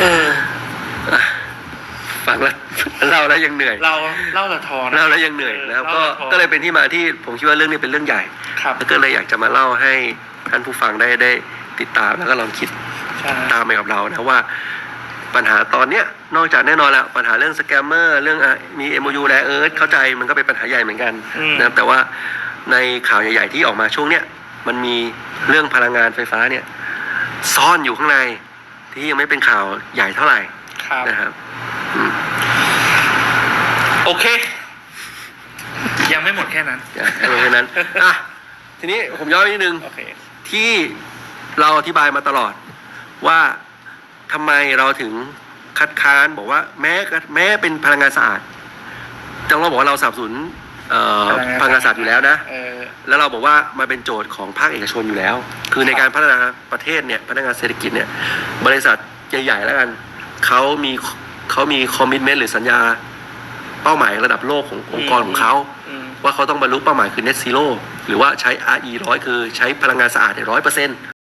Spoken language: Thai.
เออฟังแล้ว เล่าแล้วยังเหนื่อย เราเล่าละทอนะ เล่าแล้วยังเหนื่อยนะครับก็เล่าละทอก็เลยเป็นที่มาที่ผมคิดว่าเรื่องนี้เป็นเรื่องใหญ่ ครับแล้วก็เลยอยากจะมาเล่าให้ท่านผู้ฟังได้ได้ติดตามแล้วก็ลองคิดใช่ตามไปกับเรานะว่า ปัญหาตอนเนี้ยนอกจากแน่นอนแล้วปัญหาเรื่องสแกมเมอร์เรื่องอะมี MOU และเอิร์ธเข้าใจมันก็เป็นปัญหาใหญ่เหมือนกันอืม นะครับแต่ว่าในข่าวใหญ่ๆที่ออกมาช่วงเนี้ยมันมีเรื่องพลังงานไฟฟ้าเนี่ย ซ่อนอยู่ข้างใน ที่ยังไม่เป็นข่าวใหญ่เท่าไหร่ครับนะครับอืมโอเค ยังไม่หมดแค่นั้น อย่าให้มันแค่นั้นอะทีนี้ผมย้อนไปนิดนึง โอเค ที่เราอธิบายมาตลอดว่าทำไมเราถึงคัดค้านบอกว่าแม้กระแม้เป็นพลังงานสะอาดจังเราบอกว่าเราสนับสนุน เอ่อพลังงานสะอาดอยู่แล้วนะ เออแล้วเราบอกว่ามันเป็นโจทย์ของภาคเอกชนอยู่แล้ว คือในการพัฒนาประเทศเนี่ยพัฒนาเศรษฐกิจเนี่ย บริษัทใหญ่ๆแล้วกันเขามีเขามีคอมมิชเมนต์หรือสัญญา เป้าหมายระดับโลกขององค์กรของเขาอืมว่าเขาต้องบรรลุเป้าหมายคือ net zero หรือว่าใช้ RE ร้อยคือใช้พลังงานสะอาดร้อยเปอร์เซ็นต์